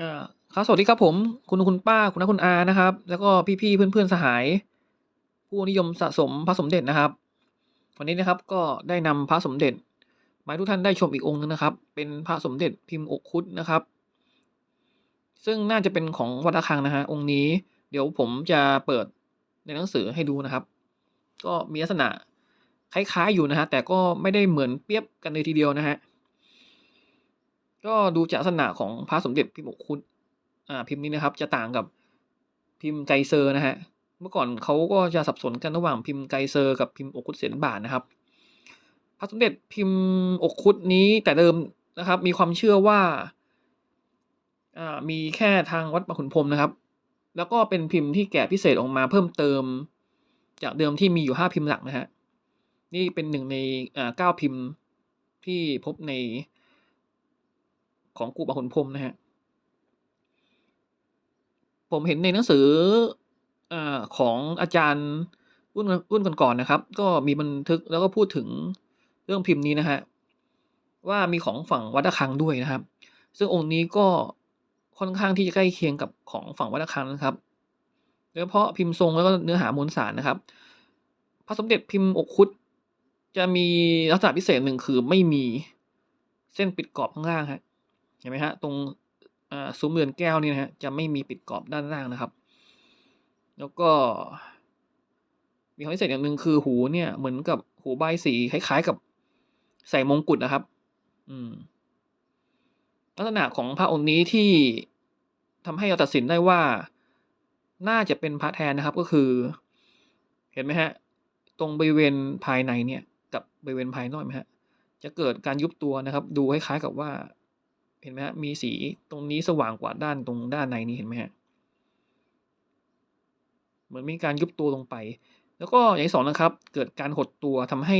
อ่าครับสวัสดีครับผม คุณคุณป้าคุณน้าคุณอานะครับ แล้วก็พี่ๆเพื่อนๆสหาย ผู้นิยมสะสมพระสมเด็จนะครับ วันนี้นะครับก็ได้นำพระสมเด็จมาทุกท่านได้ชมอีกองค์หนึงนะครับ เป็นพระสมเด็จพิมพ์อกคุดนะครับ ซึ่งน่าจะเป็นของวัดระฆังนะฮะองค์นี้ เดี๋ยวผมจะเปิดในหนังสือให้ดูนะครับ ก็มีลักษณะคล้ายๆอยู่นะฮะแต่ก็ไม่ได้เหมือนเปรียบกันเลยทีเดียวนะฮะ ก็ดูจากลักษณะของพระสมเด็จพิมพ์อคุดอ่าพิมพ์นี้นะครับ จะต่างกับพิมพ์ไกเซอร์นะฮะเมื่อก่อนเขาก็จะสับสนกันระหว่างพิมพ์ไกเซอร์กับพิมพ์อกคุดเสียนบาทนะครับ พระสมเด็จพิมพ์อกคุดนี้แต่เดิมนะครับ มีความเชื่อว่าอ่ามีแค่ทางวัดปะขุนพรมนะครับ แล้วก็เป็นพิมพ์ที่แกะพิเศษออกมาเพิ่มเติม จากเดิมที่มีอยู่ห้าพิมพ์หลักนะฮะนี่เป็นหนึ่งในอ่าเก้าพิมพ์ที่พบใน ของกูปะขุนพรมนะฮะ ผมเห็นในหนังสืออของอาจารย์รุ่นรุ่นก่อนๆนะครับ ก็มีบันทึกแล้วก็พูดถึงเรื่องพิมพ์นี้นะฮะ ว่ามีของฝั่งวัดระฆังด้วยนะครับ ซึ่งองค์นี้ก็ค่อนข้างที่จะใกล้เคียงกับของฝั่งวัดระฆังนะครับโดยเฉพาะพิมพ์ทรงแล้วก็เนื้อหามวลสารนะครับ พระสมเด็จพิมพ์อกคุดจะมีลักษณะพิเศษหนึ่งคือไม่มีเส้นปิดกรอบข้างล่างฮะ เห็นไหมฮะตรงซุ้มเรือนแก้วนี่นะฮะจะไม่มีปิดกรอบด้านล่างนะครับ แล้วก็มีความพิเศษอย่างหนึ่งคือหูเนี่ยเหมือนกับหูใบายสีคล้ายๆกับใส่มงกุฎนะครับ อืม ลักษณะของพระองค์นี้ที่ทำให้เราตัดสินได้ว่าน่าจะเป็นพระแทนนะครับก็คือ เห็นไหมฮะ ตรงบริเวณภายในเนี่ย กับบริเวณภายนอกไหมฮะ จะเกิดการยุบตัวนะครับ ดูคล้ายๆกับว่า เห็นไหมฮะมีสีตรงนี้สว่างกว่าด้านตรงด้านในนี้เห็นไหมฮะเหมือนมีการยุบตัวลงไป แล้วก็อย่างที่สองนะครับ เกิดการหดตัวทำให้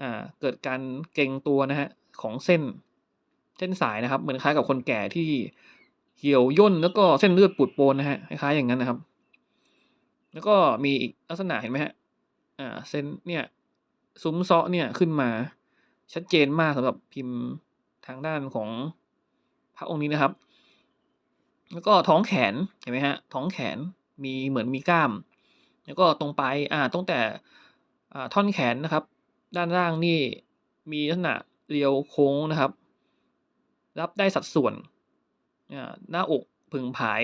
อ่าเกิดการเกร็งตัวนะฮะของเส้นเส้นสายนะครับ เหมือนคล้ายกับคนแก่ที่เหี่ยวย่นแล้วก็เส้นเลือดปูดโปนนะฮะคล้ายๆอย่างนั้นนะครับ แล้วก็มีอีกลักษณะเห็นไหมฮะอ่าเส้นเนี่ยซุ้มเซาะเนี่ยขึ้นมาชัดเจนมากสำหรับพิมพ์ทางด้านของ พระองค์นี้นะครับ แล้วก็ท้องแขนเห็นไหมฮะท้องแขนมีเหมือนมีกล้าม แล้วก็ตรงปลายอ่าตั้งแต่ท่อนแขนนะครับ ด้านล่างนี่มีลักษณะเรียวโค้งนะครับ รับได้สัดส่วนหน้าอกผึ่งผาย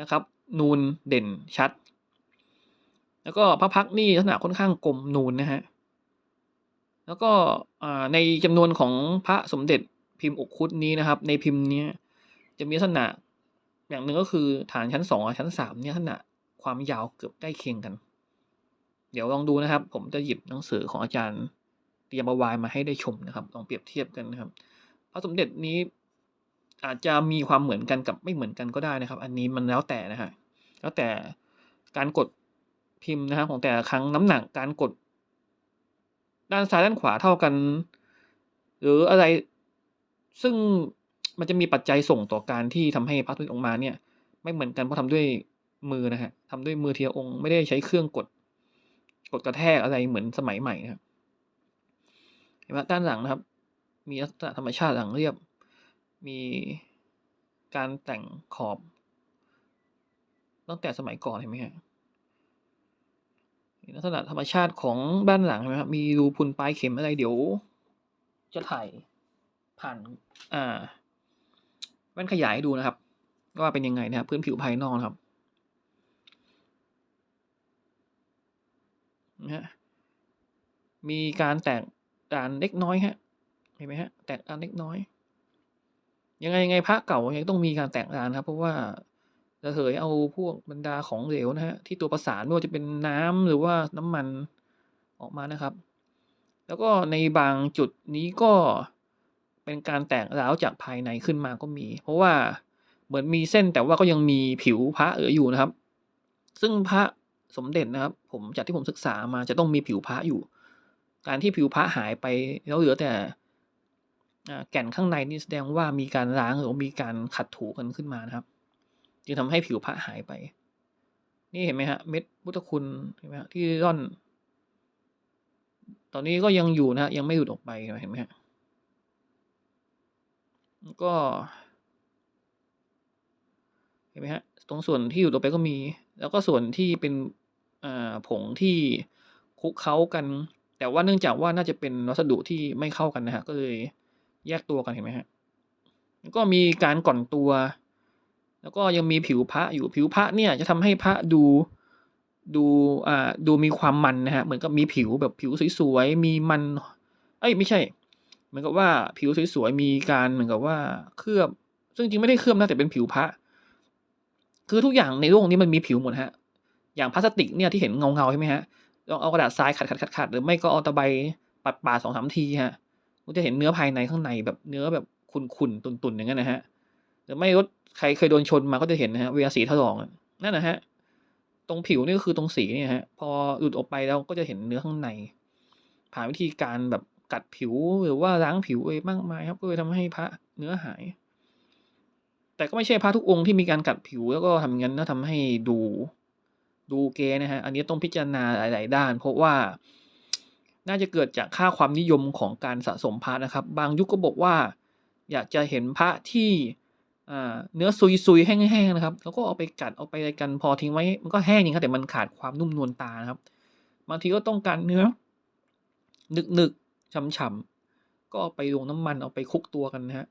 นะครับ นูนเด่นชัด แล้วก็พระพักนี่ลักษณะค่อนข้างกลมนูนนะฮะแล้วก็ในจำนวนของพระสมเด็จ พิมพ์อกคุดนี้นะครับ ในพิมพ์นี้จะมีลักษณะอย่างหนึ่งก็คือฐานชั้นสองกับชั้นสามเนี่ยลักษณะความยาวเกือบใกล้เคียงกัน เดี๋ยวลองดูนะครับ ผมจะหยิบหนังสือของอาจารย์เตรียมเอาไว้มาให้ได้ชมนะครับ ลองเปรียบเทียบกันนะครับ พระสมเด็จนี้อาจจะมีความเหมือนกันกับไม่เหมือนกันก็ได้นะครับ อันนี้มันแล้วแต่นะฮะแล้วแต่การกดพิมพ์นะครับของแต่ละครั้งน้ำหนักการกด ด้านซ้ายด้านขวาเท่ากัน หรืออะไร ซึ่งมันจะมีปัจจัยส่งต่อการที่ทำให้พระทุกออกมาเนี่ย ไม่เหมือนกันเพราะทำด้วยมือนะฮะทำด้วยมือเทียองค์ไม่ได้ใช้เครื่องกด กดกระแทกอะไรเหมือนสมัยใหม่นะครับเห็นไหมด้านหลังนะครับ มีลักษณะธรรมชาติหลังเรียบ มีการแต่งขอบ ตั้งแต่สมัยก่อนเห็นไหมฮะลักษณะธรรมชาติของด้านหลังเห็นไหมครับมีรูพุนปลายเข็มอะไรเดี๋ยว จะถ่าย ผ่านอ่าแว่นขยายให้ดูนะครับ ว่าเป็นยังไงนะครับพื้นผิวภายนอกครับนะฮะมีการแตกด่านเล็กน้อยฮะเห็นไหมฮะแตกด่านเล็กน้อย ยังไงยังไงพระเก่ายังต้องมีการแตกด่านครับ เพราะว่าระเหยเอาพวกบรรดาของเหลวนะฮะที่ตัวประสานไม่ว่าจะเป็นน้ำหรือว่าน้ำมันออกมานะครับ แล้วก็ในบางจุดนี้ก็ เป็นการแตกร้าวจากภายในขึ้นมาก็มี เพราะว่าเหมือนมีเส้นแต่ว่าก็ยังมีผิวพระเหลืออยู่นะครับ ซึ่งพระสมเด็จนะครับ ผมจากที่ผมศึกษามาจะต้องมีผิวพระอยู่ การที่ผิวพระหายไปแล้วเหลือแต่แก่นข้างในนี่แสดงว่ามีการล้างหรือมีการขัดถูกันขึ้นมานะครับ จึงทำให้ผิวพระหายไป นี่เห็นไหมฮะเม็ดพุทธคุณเห็นไหมฮะที่ร่อน ตอนนี้ก็ยังอยู่นะฮะยังไม่หลุดออกไปเห็นไหมฮะ ก็เห็นไหมฮะตรงส่วนที่อยู่ต่อไปก็มี แล้วก็ส่วนที่เป็นผงที่คุกเค้ากัน แต่ว่าเนื่องจากว่าน่าจะเป็นวัสดุที่ไม่เข้ากันนะฮะก็เลยแยกตัวกันเห็นไหมฮะก็มีการก่อนตัว แล้วก็ยังมีผิวพระอยู่ผิวพระเนี่ยจะทำให้พระดูดูอ่าดูมีความมันนะฮะเหมือนกับมีผิวแบบผิวสวยๆมีมัน เอ้ยไม่ใช่ เหมือนกับว่าผิวสวยๆมีการเหมือนกับว่าเคลือบ ซึ่งจริงไม่ได้เคลือบนะแต่เป็นผิวพระ คือทุกอย่างในโลกนี้มันมีผิวหมดฮะ อย่างพลาสติกเนี่ยที่เห็นเงาเงาๆใช่ไหมฮะลองเอากระดาษทรายขัดขัดขัดขัดหรือไม่ก็เอาตะไบปัดปาดสองสามทีฮะคุณจะเห็นเนื้อภายในข้างในแบบเนื้อแบบขุ่นๆตุ่นๆอย่างนั้นนะฮะหรือไม่รถใครเคยโดนชนมาก็จะเห็นนะฮะเวลาสีถลอกนั่นนะฮะตรงผิวนี่ก็คือตรงสีเนี่ยฮะ พอหลุดออกไปแล้วก็จะเห็นเนื้อข้างใน ผ่านวิธีการแบบ กัดผิวหรือว่าล้างผิวเองมากมายครับก็เลยทำให้พระเนื้อหาย แต่ก็ไม่ใช่พระทุกองค์ที่มีการกัดผิวแล้วก็ทำงั้นแล้วทำให้ดูดูเกนะฮะอันนี้ต้องพิจารณาหลาย ๆ ด้าน เพราะว่าน่าจะเกิดจากค่าความนิยมของการสะสมพระนะครับ บางยุคก็บอกว่า อยากจะเห็นพระที่เนื้อซุยๆแห้งๆนะครับ แล้วก็เอาไปกัดเอาไปอะไรกันพอทิ้งไว้ มันก็แห้งจริงครับแต่มันขาดความนุ่มนวลตานะครับ บางทีก็ต้องการเนื้อหนึกๆ ช่ำๆก็ไปลงน้ำมันเอาไปคลุกตัวกันนะฮะ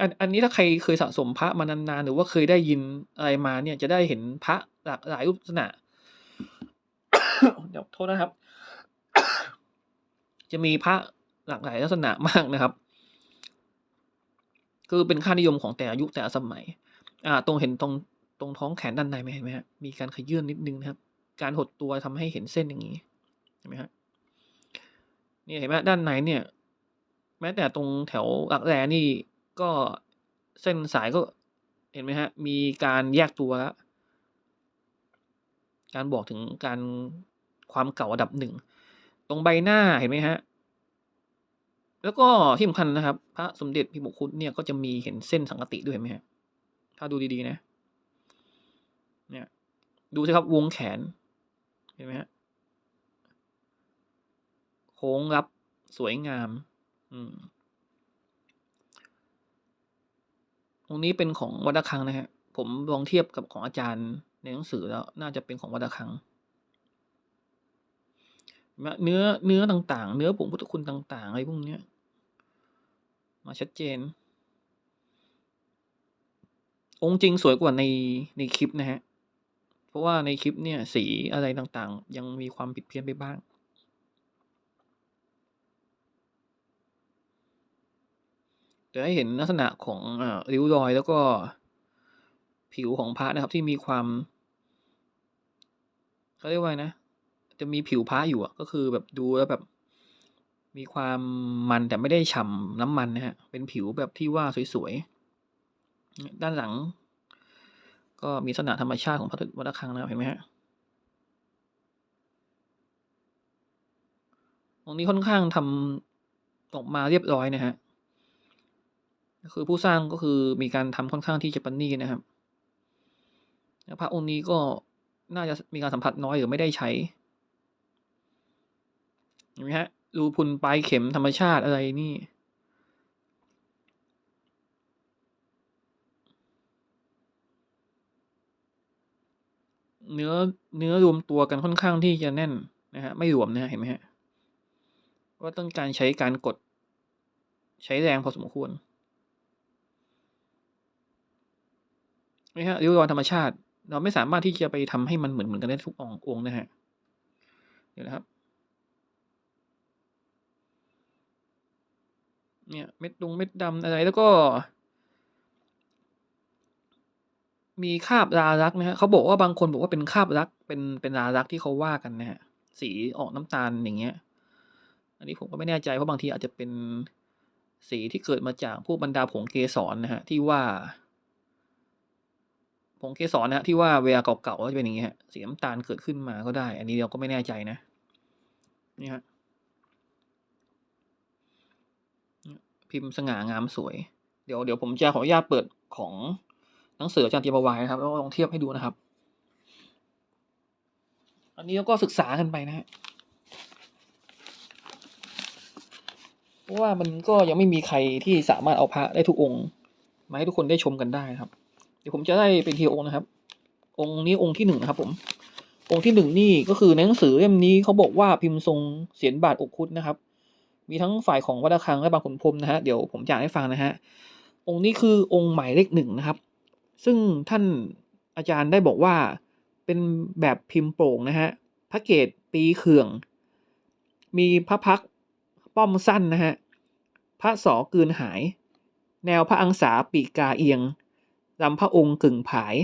อันอันนี้ถ้าใครเคยสะสมพระมานานๆหรือว่าเคยได้ยินอะไรมาเนี่ยจะได้เห็นพระหลากหลายรูปลักษณะเดี๋ยวโทษนะครับ จะมีพระหลากหลายลักษณะมากนะครับ คือเป็นค่านิยมของแต่ละยุคแต่สมัย อ่า ตรงเห็นตรงตรงท้องแขนด้านในไหมเห็นไหมฮะมีการขยื่นนิดนึงนะครับ การหดตัวทำให้เห็นเส้นอย่างนี้เห็นไหมฮะ เนี่ยเห็นไหมด้านในเนี่ย แม้แต่ตรงแถวหลักแร้นี่ก็เส้นสายก็เห็นไหมฮะ มีการแยกตัวแล้วการบอกถึงการความเก่าระดับหนึ่ง ตรงใบหน้าเห็นไหมฮะ แล้วก็ที่สำคัญนะครับ พระสมเด็จพิบุคุณเนี่ยก็จะมีเห็นเส้นสังกติด้วยเห็นไหมฮะ ถ้าดูดีๆนะ เนี่ย ดูสิครับวงแขน เห็นไหมฮะ โค้งรับสวยงาม อืมตรงนี้เป็นของวัดระฆังนะฮะ ผมลองเทียบกับของอาจารย์ในหนังสือแล้ว น่าจะเป็นของวัดระฆัง เนื้อเนื้อต่างๆ เนื้อผงพุทธคุณต่างๆอะไรพวกเนี้ย มาชัดเจน องค์จริงสวยกว่าในในคลิปนะฮะ เพราะว่าในคลิปเนี่ยสีอะไรต่างๆ ยังมีความผิดเพี้ยนไปบ้าง จะให้เห็นลักษณะของอริ้วรอยแล้วก็ผิวของพระนะครับที่มีความเขาเรียกว่านะ จะมีผิวพระอยู่ก็คือแบบดูแล้วแบบมีความมันแต่ไม่ได้ฉ่ำน้ำมันนะฮะ เป็นผิวแบบที่ว่าสวยๆ ด้านหลัง ก็มีลักษณะธรรมชาติของพระวัดระฆังนะครับเห็นไหมฮะตรงนี้ค่อนข้างทำออกมาเรียบร้อยนะฮะ ก็คือผู้สร้างก็คือมีการทำค่อนข้างที่จะประณีตนะครับพระองค์นี้ก็น่าจะมีการสัมผัสน้อยหรือไม่ได้ใช้เห็นไหมฮะรูพุนปลายเข็มธรรมชาติอะไรนี่เนื้อเนื้อรวมตัวกันค่อนข้างที่จะแน่นนะฮะไม่รวมนะฮะเห็นไหมฮะว่าต้องการใช้การกด ใช้แรงพอสมควร นี่ฮะริ้วรอยธรรมชาติ เราไม่สามารถที่จะไปทำให้มันเหมือนเหมือนกันได้ทุกองค์องนะฮะเดี๋ยวนะครับ เนี่ยเม็ดดงเม็ดดำอะไรแล้วก็ มีคาบรารักนะฮะเขาบอกว่าบางคนบอกว่าเป็นคาบรักเป็นเป็นรารักที่เขาว่ากันนะฮะสีออกน้ำตาลอย่างเงี้ย อันนี้ผมก็ไม่แน่ใจเพราะบางทีอาจจะเป็นสีที่เกิดมาจากพวกบรรดาผงเกสรนะฮะที่ว่า ผงเกสรนะฮะที่ว่าเวลาเก่าๆก็จะเป็นอย่างเงี้ยฮะสีน้ำตาลเกิดขึ้นมาก็ได้ อันนี้เราก็ไม่แน่ใจนะนี่ฮะพิมพ์สง่างามสวย เดี๋ยวเดี๋ยวผมจะขออนุญาตเปิดของหนังสืออาจารย์เตียมเอาไว้นะครับแล้วก็ลองเทียบให้ดูนะครับ อันนี้เราก็ศึกษากันไปนะฮะเพราะว่ามันก็ยังไม่มีใครที่สามารถเอาพระได้ทุกองค์มาให้ทุกคนได้ชมกันได้ครับ ดี๋ยวผมจะได้เป็นทีองนะครับ องค์นี้องค์ที่หนึ่งนะครับผม องค์ที่หนึ่งนี่ก็คือในหนังสือเล่มนี้เขาบอกว่าพิมพ์ทรงเสียนบาทอกคุดนะครับ มีทั้งฝ่ายของวัดระฆังและบางขุนพรมนะฮะเดี๋ยวผมจะให้ฟังนะฮะองค์นี้คือองค์หมายเลขหนึ่งนะครับ ซึ่งท่านอาจารย์ได้บอกว่าเป็นแบบพิมพ์โปร่งนะฮะพระเกตปีเขื่อง มีพระพักป้อมสั้นนะฮะพระสอกืนหาย แนวพระอังสาปีกาเอียง ลำพระองค์กึ่งผาย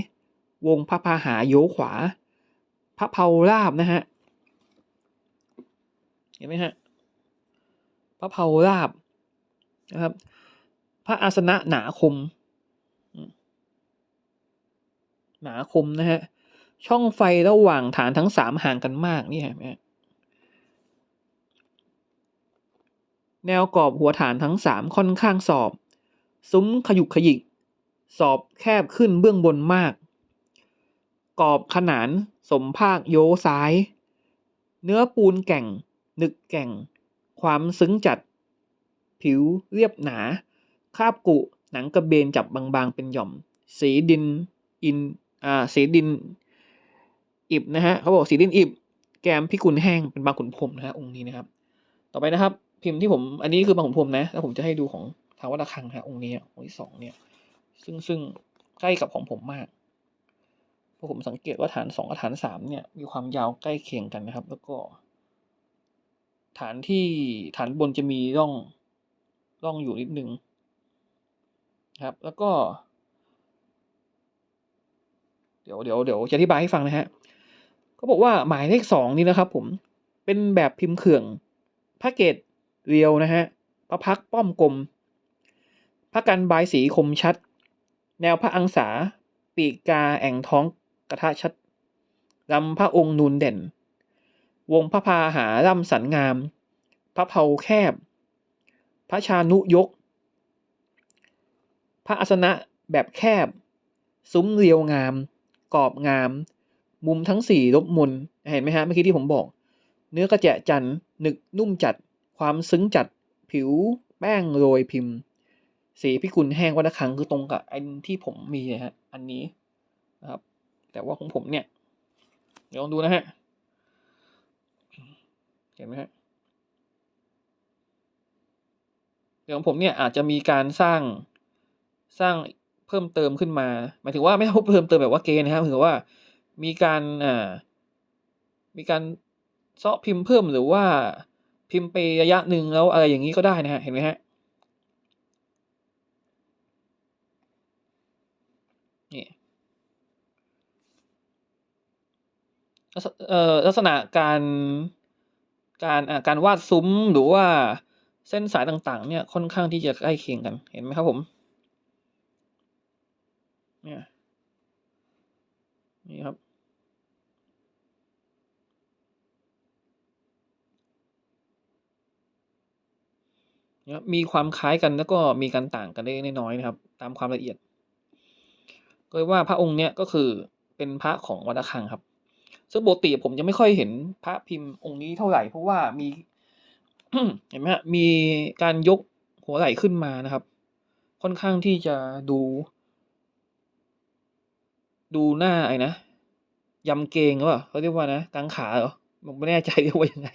วงพระพาหาโยขวา พระเพาราบนะฮะ เห็นไหมฮะ พระเพาราบนะครับ พระอาสนะหนาคม หนาคมนะฮะ ช่องไฟระหว่างฐานทั้งสามห่างกันมากนี่เห็นไหมฮะแนวกรอบหัวฐานทั้งสามค่อนข้างสอบ ซุ้มขยุกขยิก สอบแคบขึ้นเบื้องบนมาก กรอบขนานสมภาคโยซ้าย เนื้อปูนแก่ง นึกแก่ง ความซึ้งจัด ผิวเรียบหนา คาบกุ หนังกระเบนจับบางๆ เป็นหย่อม สีดิน อิน อ่า สีดิน อิบนะฮะ เขาบอกสีดินอิบ แกมพิกุลแห้ง เป็นบางขุนพรมนะฮะ องค์นี้นะครับ ต่อไปนะครับ พิมพ์ที่ผม อันนี้คือบางขุนพรมนะ แล้วผมจะให้ดูของทาวระฆังฮะ องค์นี้ องค์ที่สองเนี่ย ซึ่งซึ่งใกล้กับของผมมากเพราะผมสังเกตว่าฐานสองกับฐานสามเนี่ยมีความยาวใกล้เคียงกันนะครับ แล้วก็ ฐานที่ฐานบนจะมีร่องร่องอยู่นิดนึงครับ แล้วก็ เดี๋ยวเดี๋ยวเดี๋ยวจะอธิบายให้ฟังนะฮะเขาบอกว่าหมายเลขสองนี่นะครับ ผมเป็นแบบพิมพ์เขื่องพระเกตเรียวนะฮะพระพักป้อมกลมพระกันบายสีคมชัด แนวพระอังสา ปีกกาแอ่งท้องกระทะชัดลำพระองค์นูนเด่น วงพระพาหาร่ำสันงาม พระเพาแคบ พระชานุยก พระอาสนะแบบแคบ ซุ้มเรียวงาม กรอบงาม มุมทั้งสี่ลบมุนเห็นไหมฮะเมื่อกี้ที่ผมบอก เนื้อกระแจะจันทร์หนึกนุ่มจัด ความซึ้งจัด ผิวแป้งโรยพิมพ์ สีพิกุลแห้งวัดระฆังคือตรงกับอันที่ผมมีนะฮะ อันนี้นะครับ แต่ว่าของผมเนี่ย เดี๋ยวลองดูนะฮะ เห็นไหมฮะ เดี๋ยวของผมเนี่ยอาจจะมีการสร้างสร้างเพิ่มเติมขึ้นมา หมายถึงว่าไม่เพิ่มเติมแบบว่าเกณฑ์นะครับถือว่ามีการอ่ามีการเซาะพิมพ์เพิ่มหรือว่าพิมพ์ไประยะหนึ่งแล้วอะไรอย่างนี้ก็ได้นะฮะ เห็นไหมฮะ นี่ ลักษ เอ่อลักษณะการการอ่าการวาดซุ้มหรือว่าเส้นสายต่างๆ เนี่ยค่อนข้างที่จะใกล้เคียงกันเห็นไหมครับผมเนี่ยนี่ครับเนี่ยมีความคล้ายกันแล้วก็มีการต่างกันเล็กน้อยนะครับ ตามความละเอียด ก็ว่าพระองค์เนี่ยก็คือเป็นพระของวัดระฆังครับ ซึ่งปกติผมจะไม่ค่อยเห็นพระพิมพ์องค์นี้เท่าไหร่ เพราะว่ามีเห็นไหมฮะมีการยกหัวไหล่ขึ้นมานะครับ ค่อนข้างที่จะดู ดูหน้าไอ้นะยำเกงหรือเปล่าเขาเรียกว่านะกางขาเหรอผมไม่แน่ใจเรียกว่ายังไง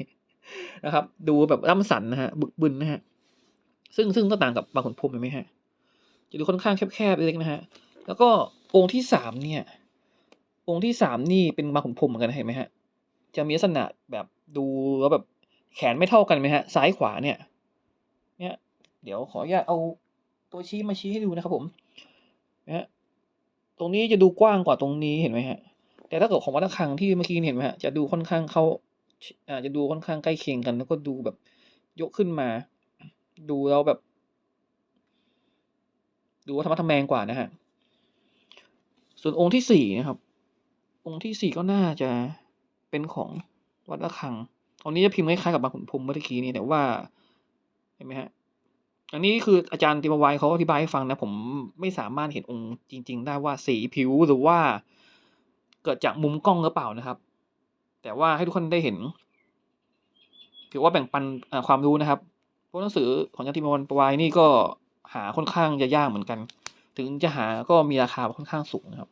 นะครับ ดูแบบล่ำสันนะฮะบึกบึนนะฮะซึ่งซึ่งก็ต่างกับบางขุนพรมเห็นไหมฮะจะดูค่อนข้างแคบๆเล็กนะฮะแล้วก็องค์ที่สามเนี่ย องค์ที่สามนี่เป็นบาขุนพรมเหมือนกันเห็นไหมฮะ จะมีลักษณะแบบดูแล้วแบบแขนไม่เท่ากันไหมฮะ ซ้ายขวาเนี่ย เนี่ย เดี๋ยวขออนุญาตเอาตัวชี้มาชี้ให้ดูนะครับผมนะฮะตรงนี้จะดูกว้างกว่าตรงนี้เห็นไหมฮะ แต่ถ้าเกิดของวัดระฆังที่เมื่อกี้เห็นไหมฮะ จะดูค่อนข้างเขาอาจะดูค่อนข้างใกล้เคียงกัน แล้วก็ดูแบบยกขึ้นมา ดูแล้วแบบ ดูว่าธรรมะทแมงกว่านะฮะ ส่วนองค์ที่สี่นะครับ องค์ที่สี่ก็น่าจะเป็นของวัดระฆังองค์นี้จะพิมพ์คล้ายๆกับบางขุนพรมเมื่อกี้นี้แต่ว่าเห็นไหมฮะอันนี้คืออาจารย์ติมวายเขาอธิบายให้ฟังนะ ผมไม่สามารถเห็นองค์จริง ๆ ได้ว่าสีผิวหรือว่า เกิดจากมุมกล้องหรือเปล่านะครับ แต่ว่าให้ทุกคนได้เห็นถือว่าแบ่งปันความรู้นะครับเพราะหนังสือของอาจารย์ติมวายนี่ก็หาค่อนข้างจะยากเหมือนกัน ถึงจะหาก็มีราคาค่อนข้างสูงนะครับ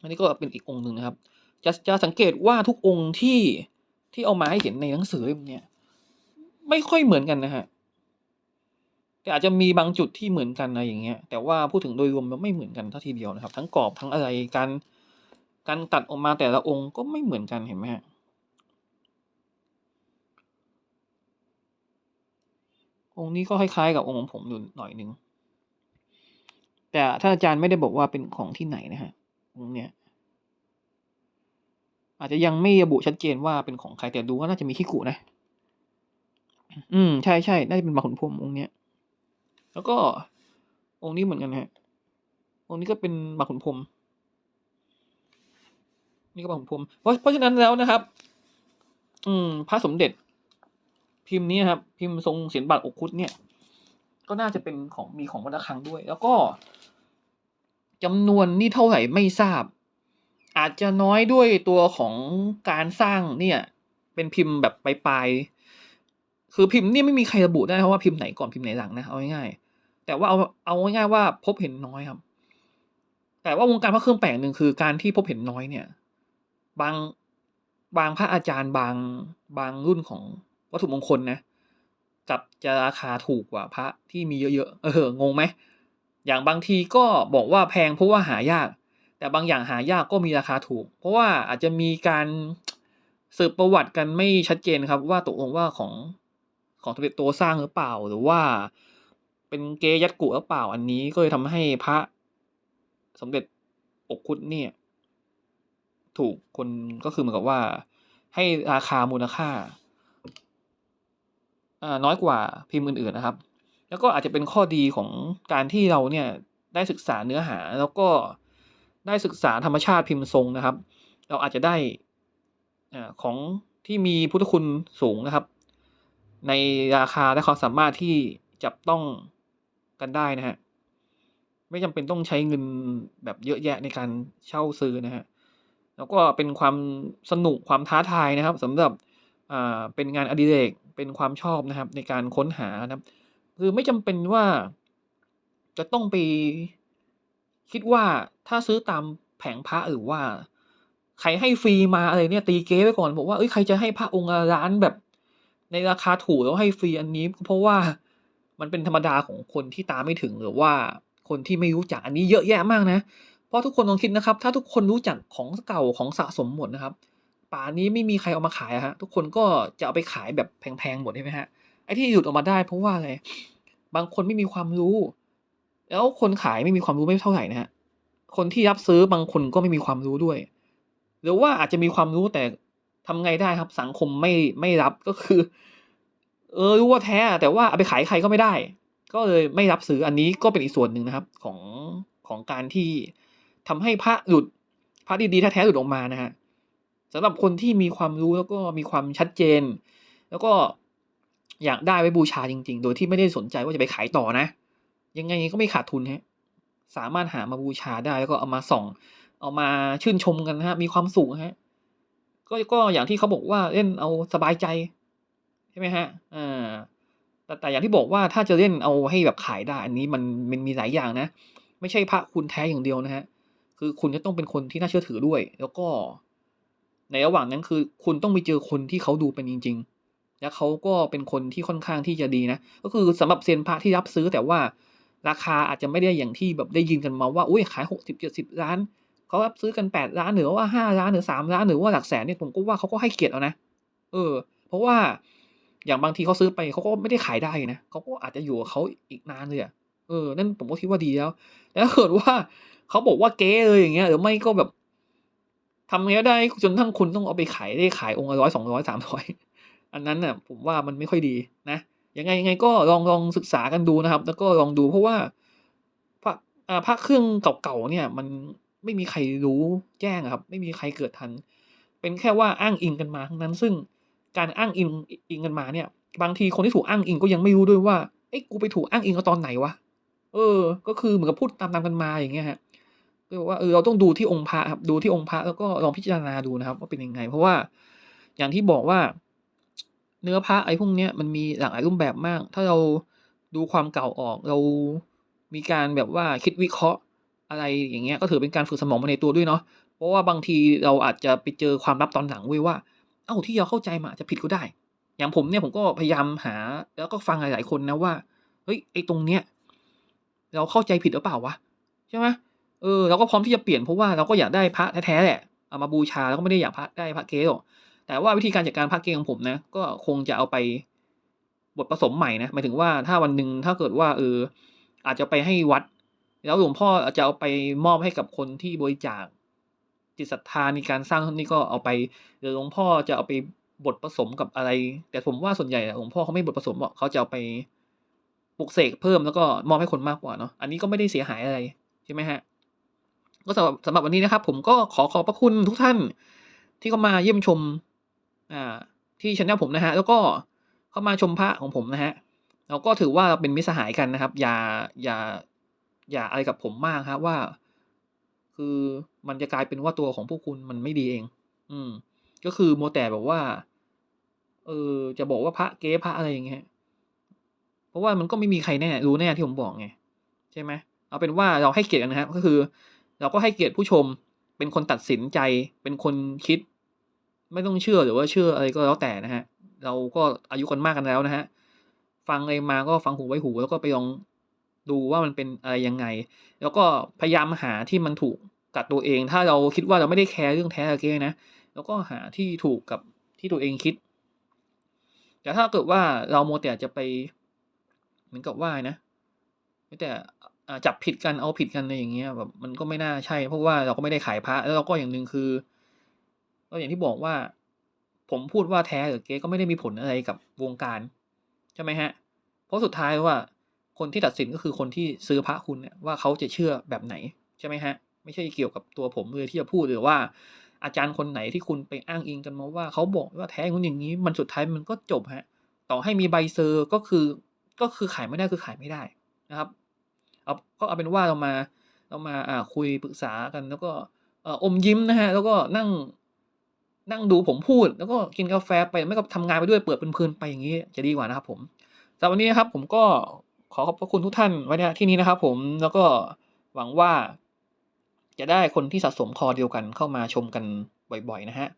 อันนี้ก็เป็นอีกองค์หนึ่งนะครับ จะจะสังเกตว่าทุกองค์ที่ที่เอามาให้เห็นในหนังสือเล่มเนี้ยไม่ค่อยเหมือนกันนะฮะแต่อาจจะมีบางจุดที่เหมือนกันอะไรอย่างเงี้ย แต่ว่าพูดถึงโดยรวมแล้วไม่เหมือนกันเท่าทีเดียวนะครับ ทั้งกรอบทั้งอะไรการการตัดออกมาแต่ละองค์ก็ไม่เหมือนกันเห็นไหมฮะองค์นี้ก็คล้ายๆกับองค์ของผมอยู่หน่อยนึงแต่ท่านอาจารย์ไม่ได้บอกว่าเป็นของที่ไหนนะฮะ เนี้ยอาจจะยังไม่ระบุชัดเจนว่าเป็นของใครแต่ดูว่าน่าจะมีขี้กุนะ อืม ใช่ใช่น่าจะเป็นบาขุนพรมองค์เนี้ย แล้วก็องค์นี้เหมือนกันนะฮะ องค์นี้ก็เป็นบาขุนพรมนี่ก็บาขุนพรมเพราะเพราะฉะนั้นแล้วนะครับ อืม พระสมเด็จ พิมพ์นี้ครับ พิมพ์ทรงเสียนบาทอกคุดเนี่ย ก็น่าจะเป็นของมีของวัดระฆังด้วย แล้วก็ จำนวนนี่เท่าไหร่ไม่ทราบ อาจจะน้อยด้วยตัวของการสร้างเนี่ย เป็นพิมพ์แบบปลายๆคือพิมพ์เนี่ยไม่มีใครระบุได้เพราะว่าพิมพ์ไหนก่อนพิมพ์ไหนหลังนะเอาง่ายๆแต่ว่าเอาเอาง่ายๆว่าพบเห็นน้อยครับ แต่ว่าวงการพระเครื่องแปลกหนึ่งคือการที่พบเห็นน้อยเนี่ย บางบางพระอาจารย์บางบางรุ่นของวัตถุมงคลนะกับจะราคาถูกกว่าพระที่มีเยอะๆเอองงไหม อย่างบางทีก็บอกว่าแพงเพราะว่าหายาก แต่บางอย่างหายากก็มีราคาถูก เพราะว่าอาจจะมีการสืบประวัติกันไม่ชัดเจนครับ ว่าตกลงว่าของของสมเด็จตัวสร้างหรือเปล่า หรือว่าเป็นเกยัดกุหรือเปล่า อันนี้ก็เลยทำให้พระสมเด็จอกคุดเนี่ย ถูกคนก็คือเหมือนกับว่า ให้ราคามูลค่าอ่าน้อยกว่าพิมพ์อื่นๆนะครับ แล้วก็อาจจะเป็นข้อดีของการที่เราเนี่ยได้ศึกษาเนื้อหาแล้วก็ได้ศึกษาธรรมชาติพิมพ์ทรงนะครับ เราอาจจะได้ของที่มีพุทธคุณสูงนะครับ ในราคาและความสามารถที่จับต้องกันได้นะฮะไม่จำเป็นต้องใช้เงินแบบเยอะแยะในการเช่าซื้อนะฮะแล้วก็เป็นความสนุกความท้าทายนะครับสำหรับเป็นงานอดิเรกเป็นความชอบนะครับ ในการค้นหานะครับ คือไม่จำเป็นว่า จะต้องไปคิดว่าถ้าซื้อตามแผงพระหรือว่า ใครให้ฟรีมาอะไรเนี่ย ตีเก๊ไว้ก่อนบอกว่าเอ้ยใครจะให้พระองค์ละล้านแบบ ในราคาถูกแล้วให้ฟรีอันนี้ เพราะว่ามันเป็นธรรมดาของคนที่ตามไม่ถึงหรือว่าคนที่ไม่รู้จักอันนี้เยอะแยะมากนะ เพราะทุกคนลองคิดนะครับ ถ้าทุกคนรู้จักของเก่าของสะสมหมดนะครับ ป่านนี้ไม่มีใครเอามาขายอะฮะทุกคนก็จะเอาไปขายแบบแพงๆหมดใช่ไหมฮะ ไอ้ที่หยุดออกมาได้เพราะว่าอะไร บางคนไม่มีความรู้ แล้วคนขายไม่มีความรู้ไม่เท่าไหร่นะฮะ คนที่รับซื้อบางคนก็ไม่มีความรู้ด้วย หรือว่าอาจจะมีความรู้แต่ทำไงได้ครับ สังคมไม่ไม่รับก็คือ เออรู้ว่าแท้แต่ว่าเอาไปขายใครก็ไม่ได้ ก็เลยไม่รับซื้ออันนี้ก็เป็นอีกส่วนหนึ่งนะครับ ของของการที่ทำให้พระหลุดพระดีๆแท้ๆหลุดออกมานะฮะสำหรับคนที่มีความรู้แล้วก็มีความชัดเจน แล้วก็ อยากได้ไว้บูชาจริง ๆ โดยที่ไม่ได้สนใจว่าจะไปขายต่อนะ ยังไงก็ไม่ขาดทุนฮะสามารถหามาบูชาได้แล้วก็เอามาส่อง เอามาชื่นชมกันฮะ มีความสุขฮะก็ก็อย่างที่เขาบอกว่าเล่นเอาสบายใจ ใช่ไหมฮะอ่าแต่แต่อย่างที่บอกว่าถ้าจะเล่นเอาให้แบบขายได้ อันนี้มันมันมีหลายอย่างนะ ไม่ใช่พระคุณแท้อย่างเดียวนะฮะ คือคุณจะต้องเป็นคนที่น่าเชื่อถือด้วย แล้วก็ ในระหว่างนั้นคือ คุณต้องไปเจอคนที่เขาดูเป็นจริง ๆ แล้วเขาก็เป็นคนที่ค่อนข้างที่จะดีนะ ก็คือสำหรับเซียนพระที่รับซื้อแต่ว่าราคาอาจจะไม่ได้อย่างที่แบบได้ยินกันมาว่าอุ้ยขายหกสิบเจ็ดสิบล้าน เขารับซื้อกันแปดล้านหรือว่าห้าล้านหรือสามล้านหรือว่าหลักแสนเนี่ยผมก็ว่าเขาก็ให้เกียรติเอานะ เออ เพราะว่าอย่างบางทีเขาซื้อไปเขาก็ไม่ได้ขายได้นะเขาก็อาจจะอยู่กับเขาอีกนานเลยอะเออ นั่นผมก็คิดว่าดีแล้ว แล้วถ้าเกิดว่าเขาบอกว่าเก๊เลยอย่างเงี้ยหรือไม่ก็แบบทำไงก็ได้จนทั้งคุณต้องเอาไปขายได้ขายองค์ละร้อยสองร้อยสามร้อย อันนั้นน่ะผมว่ามันไม่ค่อยดีนะยังไงยังไงก็ลองลองศึกษากันดูนะครับ แล้วก็ลองดูเพราะว่าพระอาพระเครื่องเก่าๆเนี่ย มันไม่มีใครรู้แจ้งครับ ไม่มีใครเกิดทัน เป็นแค่ว่าอ้างอิงกันมาทั้งนั้น ซึ่งการอ้างอิงอิงกันมาเนี่ย บางทีคนที่ถูกอ้างอิงก็ยังไม่รู้ด้วยว่าเอ้กูไปถูกอ้างอิงเอาตอนไหนวะเออ ก็คือเหมือนกับพูดตามๆกันมาอย่างเงี้ยฮะก็ว่าเออเราต้องดูที่องค์พระครับดูที่องค์พระแล้วก็ลองพิจารณาดูนะครับ ว่าเป็นยังไง เพราะว่าอย่างที่บอกว่า เนื้อพระไอ้พวกเนี้ยมันมีหลากหลายรูปแบบมาก ถ้าเราดูความเก่าออก เรามีการแบบว่าคิดวิเคราะห์อะไรอย่างเงี้ยก็ถือเป็นการฝึกสมองไปในตัวด้วยเนาะเพราะว่าบางทีเราอาจจะไปเจอความลับตอนหลังเว้ยว่า เอ้าที่เราเข้าใจมาจจะผิดก็ได้ อย่างผมเนี่ยผมก็พยายามหา แล้วก็ฟังหลาย ๆ คนนะว่าเฮ้ยไอ้ตรงเนี้ยเราเข้าใจผิดหรือเปล่าวะใช่ไหมเออเราก็พร้อมที่จะเปลี่ยนเพราะว่าเราก็อยากได้พระแท้ๆแหละเอามาบูชาแล้วก็ไม่ได้อยากพระได้พระเก๊หรอก แต่ว่าวิธีการจัดการพระเก๊ของผมนะ ก็คงจะเอาไปบทผสมใหม่นะหมายถึงว่าถ้าวันหนึ่งถ้าเกิดว่าเอออาจจะไปให้วัด แล้วหลวงพ่อจะเอาไปมอบให้กับคนที่บริจาคจิตศรัทธาในการสร้างนี่ก็เอาไปหรือหลวงพ่อจะเอาไปบดผสมกับอะไร แต่ผมว่าส่วนใหญ่หลวงพ่อเขาไม่บดผสมหรอกเขาจะเอาไปปลุกเสกเพิ่มแล้วก็มอบให้คนมากกว่าเนาะอันนี้ก็ไม่ได้เสียหายอะไรใช่ไหมครับก็สำหรับสำหรับวันนี้นะครับ ผมก็ขอขอบพระคุณทุกท่านที่เข้ามาเยี่ยมชม อ่าที่แชนเนลผมนะครับแล้วก็เข้ามาชมพระของผมนะครับแล้วก็ถือว่าเป็นมิตรสหายกันนะครับ อย่าอย่าอย่าอะไรกับผมมากครับว่า คือมันจะกลายเป็นว่าตัวของพวกคุณมันไม่ดีเอง อืม ก็คือโมแต่แบบว่า เออ จะบอกว่าพระเก๊พระอะไรอย่างเงี้ยเพราะว่ามันก็ไม่มีใครแน่ รู้แน่ที่ผมบอกไงใช่ไหมเอาเป็นว่าเราให้เกียรติกันนะครับก็คือ เราก็ให้เกียรติผู้ชมเป็นคนตัดสินใจเป็นคนคิด ไม่ต้องเชื่อหรือว่าเชื่ออะไรก็แล้วแต่นะครับเราก็อายุกันมากกันแล้วนะครับฟังอะไรมาก็ฟังหูไว้หูแล้วก็ไปลองดูว่ามันเป็นอะไรยังไง แล้วก็พยายามหาที่มันถูกกับตัวเอง ถ้าเราคิดว่าเราไม่ได้แคร์เรื่องแท้กับเก๊นะเราก็หาที่ถูกกับที่ตัวเองคิด แต่ถ้าเกิดว่าเราโมแต่จะไป เหมือนกับว่านะมีแต่จับผิดกันเอาผิดกันอะไรอย่างเงี้ยแบบมันก็ไม่น่าใช่ เพราะว่าเราก็ไม่ได้ขายพระแล้วเราก็อย่างหนึ่งคือ ก็อย่างที่บอกว่า ผมพูดว่าแท้หรือเก๊ก็ไม่ได้มีผลอะไรกับวงการใช่ไหมครับเพราะสุดท้ายว่าคนที่ตัดสินก็คือคนที่ซื้อพระคุณเนี่ยว่าเขาจะเชื่อแบบไหนใช่ไหมครับไม่ใช่เกี่ยวกับตัวผมเลยที่จะพูดหรือว่าอาจารย์คนไหนที่คุณไปอ้างอิงกันมาว่าเขาบอกว่าแท้อย่างนู้นอย่างงี้ มันสุดท้ายมันก็จบครับต่อให้มีใบเซอร์ก็คือก็คือขายไม่ได้คือขายไม่ได้นะครับเอาก็เอาเป็นว่าเรามาเรามาอ่าคุยปรึกษากันแล้วก็อมยิ้มนะครับแล้วก็นั่ง นั่งดูผมพูด แล้วก็กินกาแฟไปไม่ก็ทำงานไปด้วยเปิดเพลินๆไปอย่างนี้จะดีกว่านะครับผมสำหรับวันนี้นะครับผมก็ขอขอบพระคุณทุกท่านไว้ที่นี้นะครับผมแล้วก็หวังว่าจะได้คนที่สะสมคอเดียวกันเข้ามาชมกันบ่อยๆนะฮะ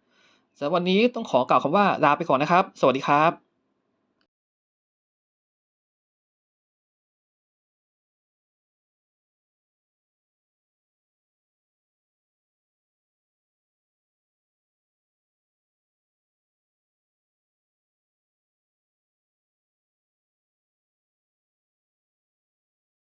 สำหรับวันนี้ต้องขอกล่าวคำว่าลาไปก่อนนะครับ สวัสดีครับ